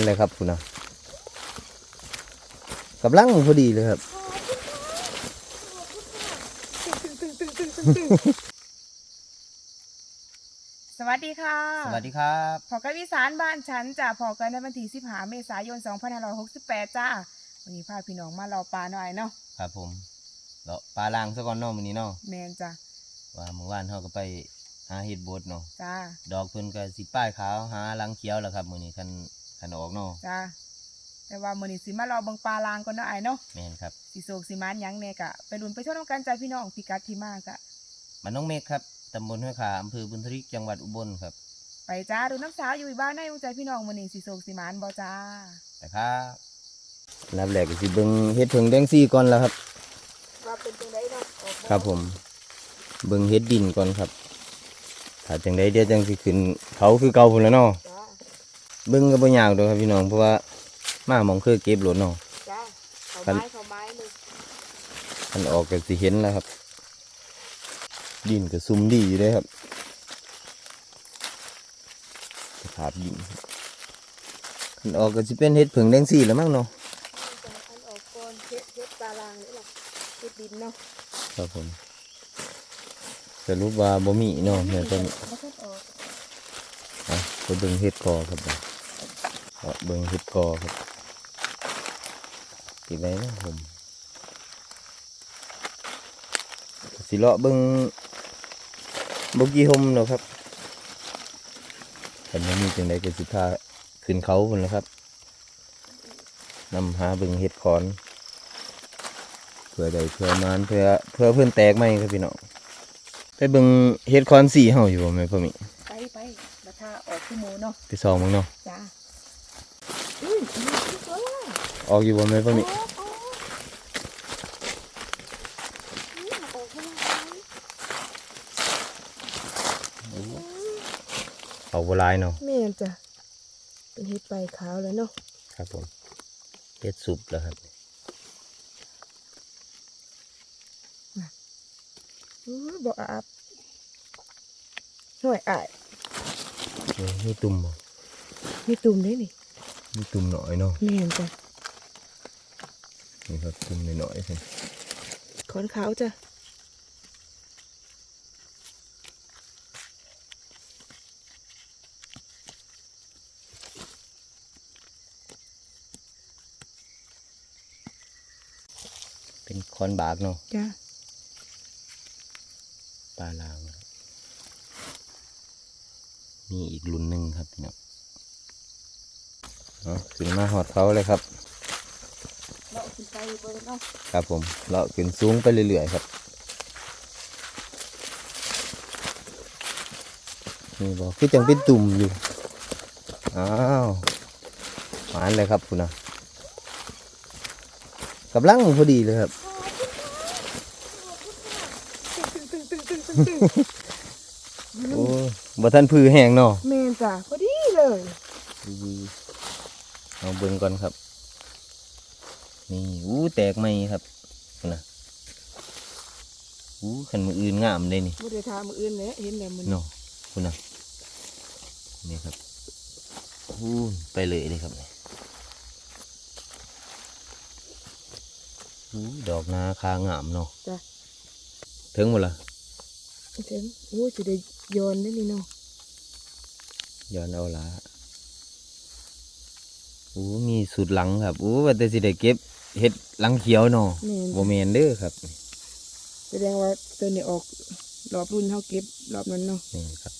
านเลยครับคุณนะกำลังพอดีเลยครับสวัสดีค่ะ สวัสดีครับพอกันวิสานบ้านฉันจะพอกันในวันที่15เมษายน 2568 จ้า วันนี้พาพี่น้องมาเราปลาหน่อยเนาะ ครับผมเลาะปลาล่างซะก่อนเนาะมื้อนี้เนาะ แมนจ้ะ ว่าเมื่อวานเฮาก็ไปหาเห็ดบดเนาะ จ้า ดอกเพิ่นก็สิป้ายขาวหาลังเขียวแล้วครับมื้อนี้คัน คันออกเนาะจ้าแต่ว่ามื้อนี้สิมาเราเบิ่งปลาลางก่อนเนาะไอ้ายเนาะแม่นครับสิโศกสิมานหยังแน่กะไปลุ้นไปชมน้ำกันจ้าพี่น้องพิกัดที่มากะบ้านน้องเมฆครับตำบลห้วยขาอำเภอบุญทริกจังหวัดอุบลครับไปจ้าดูน้ำสาวอยู่บ้านในดวงใจพี่น้องมื้อนี้สิโศกสิมานบ่จ้าไปครับนับแรกก็สิเบิ่งเฮ็ดเพิงแดงซี่ก่อนแล้วครับ ว่าเป็นจังไดเนาะออกครับผม เบิ่งเฮ็ดดินก่อนครับ ถ้าจังไดเดี๋ยวจังสิขึ้นเขาคือเก่าพุ่นแหล้วเนาะจ้า เบิ่งก็บ่ยากดอกครับพี่น้องเพราะว่ามาหมองเคยเก็บรถเนาะ จ้าเขาคันไม้เขาไม้เลยคันออกก็สิเห็นแล้วครับ ดินก็ซุ่มดีอยู่เลยครับสภาพดินคันออกก็สิเป็นเฮ็ดเพิงแดงซี่แล้วมั้งเนาะจ้าอันออกก่อนเฮ็ดเฮ็ดปลาลางนี่ล่ะเฮ็ดดินเนาะครับผมสรุปว่าบ่มีเนาะแม่ต้นบ่ทันออก อะไปเบิ่งเฮ็ดกอครับผม เอาเบิ่งเฮ็ดกอครับกี่ไรนะผมสิเลาะเบิ่งบ่กี่หมเนาะครับแต่ยังมีจังไดก็สิพาขึ้นเขาพุ่นแหล้วครับนำหาเบิ่งเฮ็ดคอนเพื่อใดเพื่อมานเพื่อเพื่อเพิ่นแตกไหมครับพี่น้องไปเบิ่งเฮ็ดคอนสีเฮาอยู่บ่แม่พ่อมิไปไปราคาออกชั่วโมงเนาะไปซองมึงเนาะ จ้าอุ้ยอันนี้คือตัวละ ออกอยู่บ่แม่พ่อมิออกออกนี่ออกไม่ได้เอาบ่หลายเนาะแม่นจ้ะเป็นเฮ็ดใบขาวแล้วเนาะครับผมเฮ็ดสุปแล้วครับอู้บ่อาบหน่วยอายนี่มีตุ่มบ่มีตุ่มด้วยนี่มีตุ่มหน่อยเนาะแม่นจ้ะ นี่ครับตุ่มหน่อยๆครับขอนขาวจ้ะเป็นคอนบากเนาะจ้ะปลาลาวครับมีอีกรุ่นหนึ่งครับพี่น้องเนาะขึ้นมาหอดเขาเลยครับเรา ขึ้นไปเบิ่งเนาะครับผมเลาะขึ้นสูงไปเรื่อยๆครับนี่บอกคือจังเป็นตุ่มอยู่ อ้าวหวานเลยครับคุณนะกำลังพอดีเลยครับ โอ้บ่ทันพือแห้งเนาะแม่นจ้ะพอดีเลย เอาเบิ่งก่อนครับนี่อู้ แตกไหมครับคุณนะอู้ขันมืออื่นงามเลยนี่บ่ได้ทามื้ออื่นแล้วเห็นแล้วมันเนาะคุณนะนี่ครับอู้ไปเลยเลยครับนี่อู้ดอกนาคางามเนาะจ้ะถึงหมดละเห็นโอ้สิได้ย้อนได้นี่เนาะย้อนเอาละอู้มีสุดหลังครับอู้ว่าแต่สิได้เก็บ เห็ดหลังเขียวเนาะแม่นโมเมนเด้อครับแสดงว่าตัวนี้ออกรอบรุ่นเฮาเก็บรอบนั้นเนาะนี่ครับ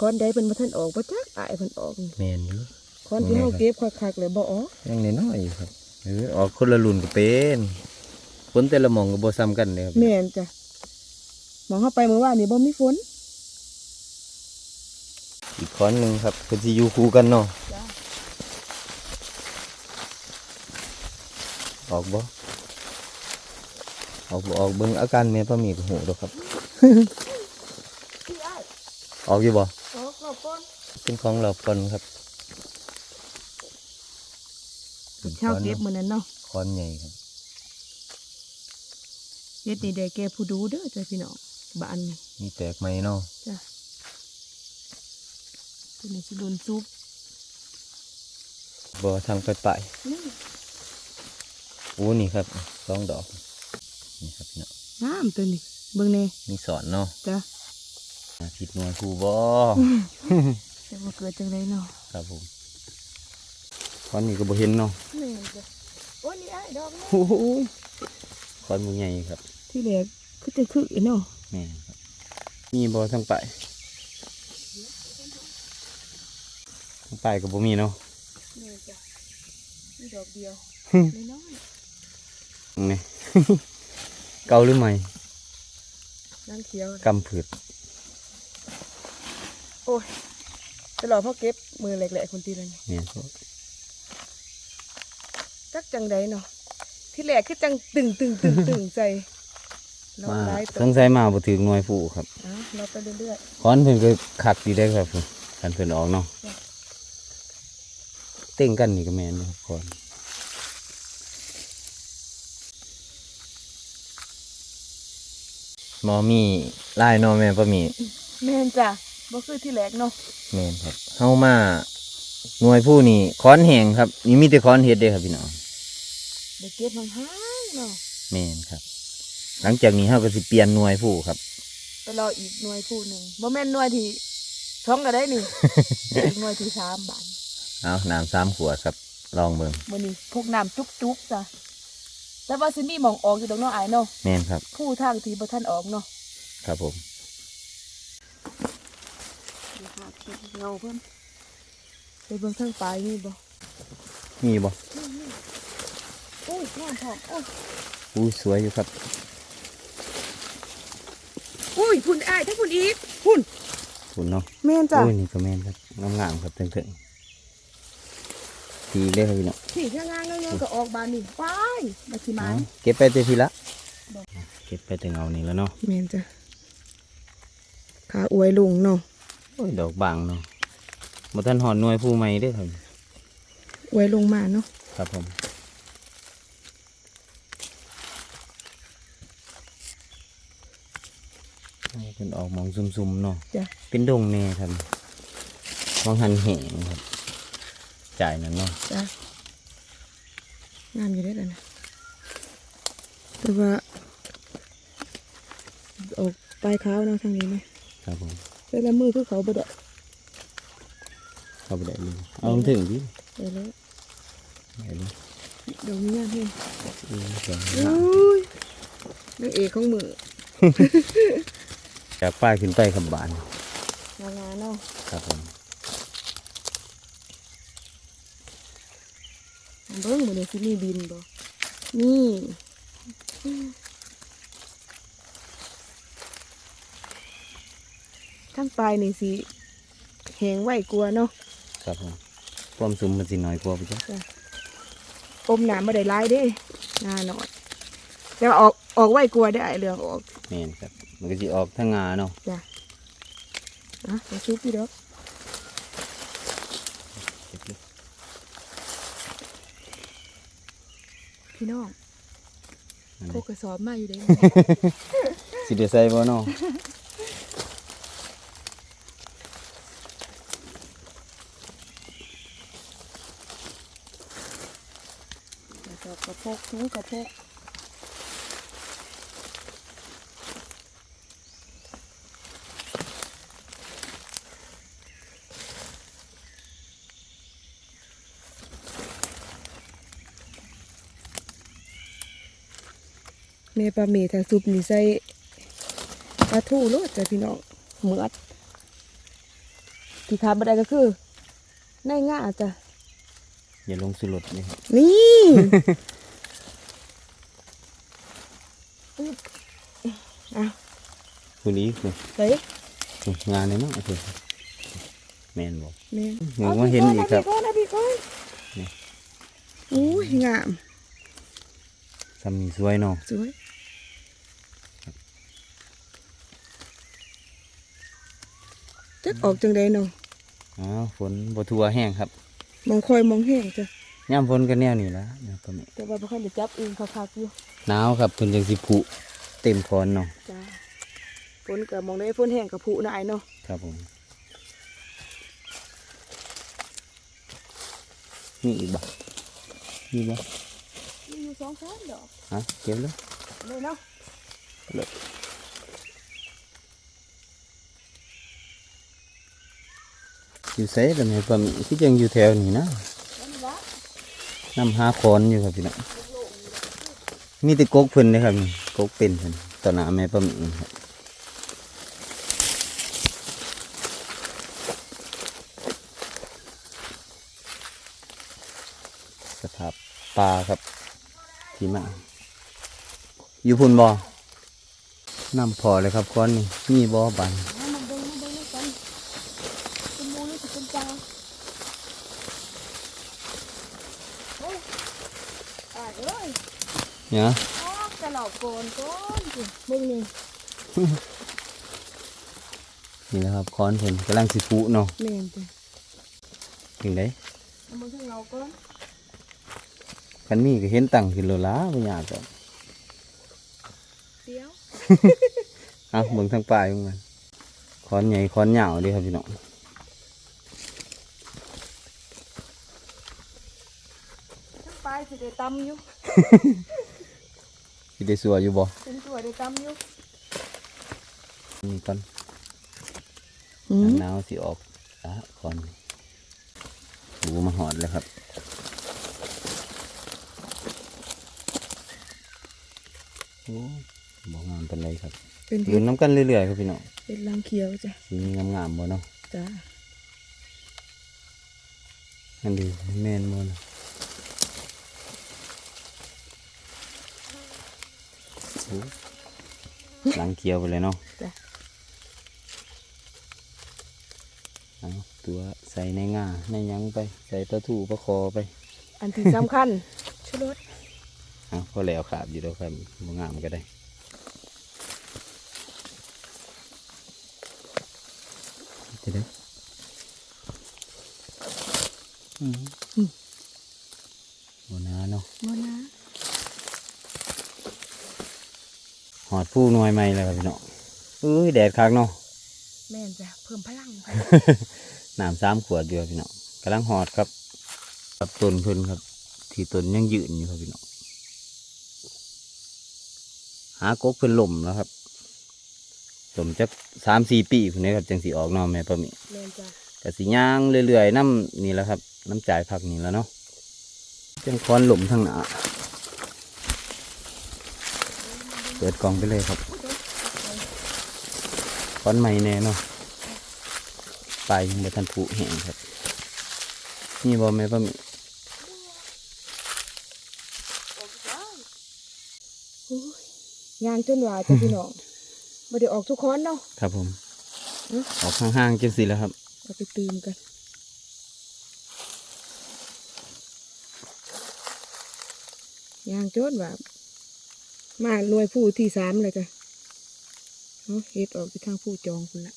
ก้อนใดเพิ่นบ่ทันออกบ่จักอายเพิ่นออกนี่แมนอยู่ก้อนที่เฮาเก็บคักๆเลยบ่ออกยังน้อยๆอยู่ครับเออออกคนละรุ่นก็เป็นคนแต่ละหมองก็บ่ซ้ำกันเลยครับแม่นจ้ะมองเข้าไปเมื่อวานนี่บ่มีฝน อีกค้อนหนึ่งครับเพิ่นสิอยู่คู่กันเนาะจ้าออกบ่ออกบ่ออกเบิ่งอาการแม่ป้าหมีกับหูดอกครับพี่ไอ้ายออกอยู่บ่โอ้ขอบคุณเป็นของเราก่อนครับเช่าเก็บมือนั้นเนาะค้อนใหญ่ครับเฮ็ดนี่ได้แก่ผู้ดูเด้อจ้าพี่น้องบ้านนี่มีแตกไหมเนาะจ้าตัวนี้สิโดนซุปบ่ทางไปไปนี่โอ้นี่ครับสองดอก นี่ครับพี่น้องงามตัวนี้เบิ่งแน่มีสอนเนาะจ้า อาทิตย์หน่วยครูบ่แต่ว่าเกิดจังไดเนาะครับผมค้อนนี่ก็บ่เห็นเนาะนี่จ้ะโอ้นี่ไอ้ายดอกนี้โอ้โหค้อนหมูใหญ่ครับ ที่แรกคือจะคือเนาะแม่นครับมีบ่ทางไปทางไปก็บ่มีเนาะนี่จ้ะนี่ดอกเดียวฮึน้อยนี่เก่าหรือใหม่ๆนางเขียวกำผืด โอ้ยตลอดพ่อเก็บมือแหลกๆคนตีเลยเนี่ยครับจักจังใดเนาะที่แรกคือจังตึงตึงตึงตึงใจเรามาไล่ตัสงสัยมาบ่ถึงหน่วยผู้ครับอะเราไปเรื่อยค้อนเพิ่นก็คักดีได้อครับผมกันเพิ่นออกเนาะจ้ะเต้งกันนี่ก็แม่นเนาะค้อนหมอมีลายเนาะแม่ป้ามีๆแม่นจ้ะ บ่คือที่แรกเนาะแม่นครับเฮามาหน่วยผู้นี่ค้อนแหงครับ นี่มีแต่ค้อนเฮ็ดเด้อครับพี่น้องเดี๋ยวเก็บห่างๆเนาะแม่นครับ หลังจากนี้เฮาก็สิเปลี่ยนหน่วยผู้ครับไปรออีกหน่วยคู่หนึ่งบ่แม่นหน่วยที่ท้องก็ได้นี่ อีกหน่วยที่สามบาทเอาน้ำสามขวดครับ ลองเบิ่งมื้อนี้พกน้ำจุกๆจ้ะแต่ว่าสิมีหมองออกอยู่ดอกเนาะอายเนาะแม่นครับ ผู้ทางที่บ่ทันออกเนาะครับผม เหาเก็บเงาเพิ่นไปเบิ่งทางปลายนี่บ่มีบ่โอ้ยงามพอโอ้ยอู้สวยอยู่ครับอุ้ยพุ่นอายถ้าพุ่นอีกพุ่นคุณเนาะแม่นจ้ะโอ้ยนี่ก็แม่นครับงามๆครับถึงๆทีเลยครับพี่น้องสี่ข้างล่างเงาๆก็ออกบานนี่ไปมาสิมาเอาเก็บไปแต่ทีละ เก็บไปแต่เงานี่แล้วเนาะ แม่นจ้ะขาอวยลุงเนาะ โอ้ยดอกบางเนาะบ่ทันหอนหน่วยผู้ใหม่เด้อครับอวยลงมาเนาะครับผมให้เป็นออกหมองซุ่มๆเนาะจ้ะเป็นดงแน่ครับมองหันแหงครับจ่ายนั่นเนาะจ้ะงามอยู่ได้อแล้วนะแต่ว่าออกปลายขาวเนาะทางนี้ไหมครับผม แต่ละมือคือเขาบ่ได้เข้าไปได้เลยเอามันถึงดิได้แล้วได้เลยดอกนี้งามเพ่งอืมสวยอุ้งามยนางเอกของมือจากป้ายขึ้นไปขับบานงามๆเนาะครับผมเบิ้งมือนี้สิมีบินบ่นี่ ทั้งปลายนี่สิแหงไหวกลัวเนาะครับผมความซุ่มมันสิน้อยกว่าไปจ้ะอมหนามมาได้หลายเด้หนาหน่อยแต่ว่าออกออกไหวกลัวได้ไอเรื่องออกแม่นครับ มันก็สิออกทั้งงาเนาะจ้ะอะมาชุบพี่ดอกเก็บเลยพี่น้องนั่นพเลกยกระสอบมาอยู่เด้ สิเดใส่บ่เนาะ กระสอบกระพกถุงกระพกแม่ปลาเมถ้าซุปนี่ใส่ปลาทูโลดจ้ะพี่น้องเหมือดที่ขาดบ่ได้ก็คือในง่าจ้ะอย่าลงสุรสนี่ค รับนี่อะคุณนี้คือเฮ้ยงานเลยเนาะโอเคแม่นบ่แม่นหนูมาเห็นอีกครับเอาพี่ก้อนเอาพี่ก้อนนี่โอ้ยงามทำนี่สวยเนาะสวยจักออกจังไดเนาะอ๋อฝนบ่ทั่วแห้งครับ มองคอยมองแห้งจ้ะ ย่ามฝนก็แนวนี้ละนะก็ไม่แต่ว่าบ่ค่อยได้จับเองคักๆอยู่หนาวครับเพิ่นจังสิผุเต็มคอนเนาะจ้าฝนก็มองได้ฝนแห้งกับผุนายเนาะครับผมนี่อีกบ่นี่บ่มีอยู่สองสามดอกฮะเก็บเลยเลยเนาะอยู่ไสแต่แม่ปลาหมีคือจังอยู่แถวนี้นะนั่นละ น้ำหาคอนอยู่ครับพี่น้องมีแต่กกเพิ่นเลยครับนี่กกเป็นเพิ่นต่อหน้าแม่ปลาหมีครับสภาพปลาครับ ที่มาอยู่พุ่นบ่น้ำพอเลยครับก้อนนี่มีบ่อบันเบิ่งด้วยกันเป็นหมูหรือสิเป็นปลาโอ้ยอ่าเอ้ย เนี่ยอ๋อกระหลอกโกนก้อนสิเบิ่งนี่นี่นะครับค้อนเพิ่นกำลังสิฟุเนาะแม่นจ้ะถึงได้เอามาข้างเราก้อนคันมีก็เห็นตั้งขึ้นโลละบ่ยากดอกเสียวเอาเบิ่งทางปลายเบิ่งมันค้อนใหญ่ค้อนยาวเดีครับพี่น้องทั้งปลายสิได้ตำอยู่ สิได้สัวอยู่บ่เป็นตัวได้ตำอยู่นี่ก่อนอืมหนาวสิออกอะค้อนหูมาหอดเลยครับโอ้บ่งามปานใดครับเป็นอเห็ยู่ดน้ำกันเรื่อยๆครับพี่น้องเป็นรังเขียวจ้ะสิมีงามๆบ่เนาะจ้าอันดีแม่นบ่เนาะโอ้ หลังเขียวไปเลยเนาะจ้ะเอาตัวใส่ในง่าในหยังไป ใส่ปลาทูปลาคอไป อันที่สำคัญชุรสเอาพอแล้วขาบอยู่แล้วครับบ่งามก็ได้จะได้อืมบนาเนาะ โมนะ ห อดผู้หน่วยใหม่แล้วครับพี่เนาะเอ้ยแดดคักเนาะแม่นจ้ะเพิ่มพลังค่ะน้ำสามขวดอยู่ครับพี่เนาะกำลังหอดครับกับต้นเพิ่นครับ ที่ต้นยังยืนอยู่ครับพี่เนาะหากกเพิ่นล่มแล้วครับล่มจักสามสี่ปีคนนี้ครับจังสีออกเนอแม่ปะหมิแม่นจ้ะกะสีย่างเรื่อยๆน้ำนี่แหละครับ น้ำจ่ายผักนี่แล้วเนาะจังค้อนหล่มทั้งหนา เปิดกล่องไปเลยครับค้อนใหม่แน่เนาะปลายยังบ่ทันผุแห้งครับ นี่บอแม่ปะหมิโอ้ยยางจนหวาจ้ะพี่น้องบ่ได้ออกทุกคนเนาะครับผมอืมออกห่างๆจังสิแล้วครับเอาไปตื่มกันยางจนหวา มาหน่วยผู้ที่สามเลยจ้ะเอาเฮ็ดออกไปทางผู้จองคุณละ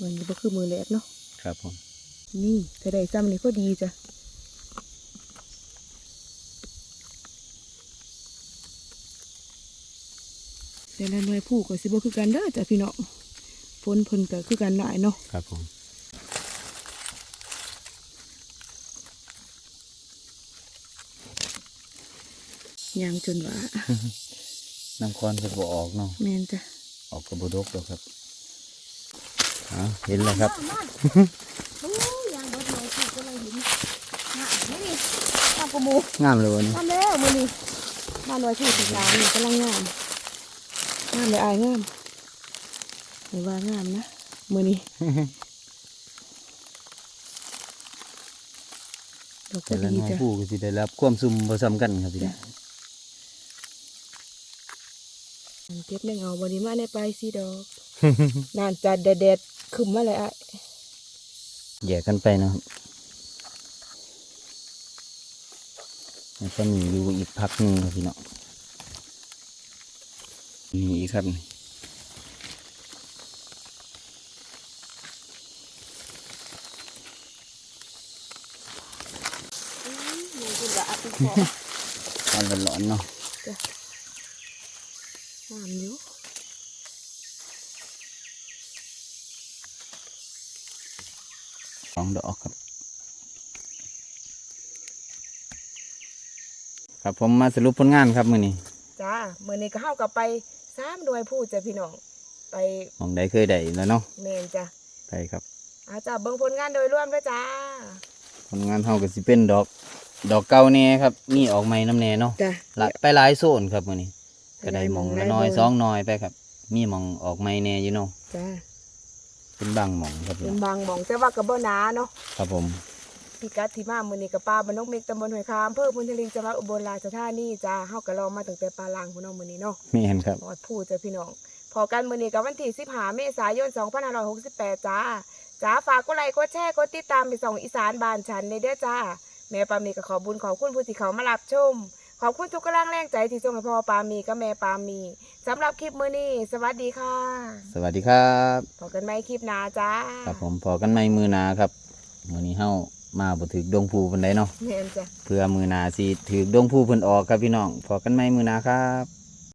มันนี้บ่คือมือแรกเนาะครับผมนี่ถ้าได้ซ้ำนี่ก็ดีจ้ะแต่ละหน่วยผู้ก็สิบ่คือกันเด้อจ้ะพี่น้องฝนเพิ่นก็คือกันหลายเนาะครับผม ยางจนว่าน้ำค้อนก็บ่ออกเนาะแม่นจ้ะออกกระบดกแล้วครับอ่าเห็นแล้วครับโอ้ยางรถหน่วยผู้ก็เลยเห็นน่ะนี่นี่ตามกระมูงามเลยวันนี้ทำแล้วมื้อนี้มาหน่วยผู้ที่สามนี่กำลังงามงามเลยอายงามหรือว่างามนะมื้อนี้ดอกก็แต่ละดีน้อยจ้ะผู้ก็สิได้รับความซุ่มผสมกันครับพี่ น้องอันเก็บในเงาบริมาในปลายสีดอกนานจะแดดๆขึ้นมาเลยอะแยกกันไปเนาะครับแล้วก็มีอยู่อีกพักหนึ่งครับพี่น้องมีอีกครับนี่มันกินละอัดพอตอนร้อนๆเนาะ น้ำอยู่ สอง ดอกครับ ครับผมมาสรุปผลงานครับมือนี้จ้าเมื่อนี้ก็เข้ากับไปสามหน่วยผู้จ้ะพี่น้องไปมองได้เคยได้แล้วเนาะเมนจ้ะไปครับอาจ้าเบิ่งผลงานโดยรวมด้วยจ้าผลงานเฮาก็สิเป็นดอก ดอกเก่าแน่ครับมีออกใหม่น้ำแน่เนาะจ้ะหลายไปหลายโซนครับมื้อนี้ก็ได้หมองหละลายน้อยหม่องสองน้อยไปครับ มีหมองออกใหม่แน่อยู่เนาะจ้า เป็นบางหมองครับเป็นบางหมองแต่ว่ากับบ่หนาเนาะครับผมพิกัดที่มามื้อนี้กับป้าบ้านนกเมกตำบลห้วยคามอำเภอพุนทลิงจังหวัดอุบลราชธานีจ้าเฮาก็ลองมาตั้งแต่ปลาลางพุ่นเนาะมื้อนี้เนาะไม่เห็นครับหอดผู้จ้ะพี่น้อง พอกันมื้อนี้กับวันที่15เมษายน 2568 จ้า จ้าฝากกดไลค์กดแชร์กดติดตามไปส่องอีสานบ้านฉันในเด้อจ้า แม่ปามีก็ขอบุญขอบคุณผู้ที่เขามารับชม ขอบคุณทุกกำลังแรงใจที่ส่งให้พ่อปามีกับแม่ปามีสำหรับคลิปมื้อนี้สวัสดีค่ะสวัสดีครับพบกันใหม่คลิปหน้าจ้าครับผมพอกันใหม่มือหนาครับมื้อนี้เฮามาบ่ถึกดงภูปานใดเนาะแม่นจ้ะ เพื่อมือหนาสิถึกดงภูเพิ่นออกครับพี่น้องพอกันใหม่มือหนาครับ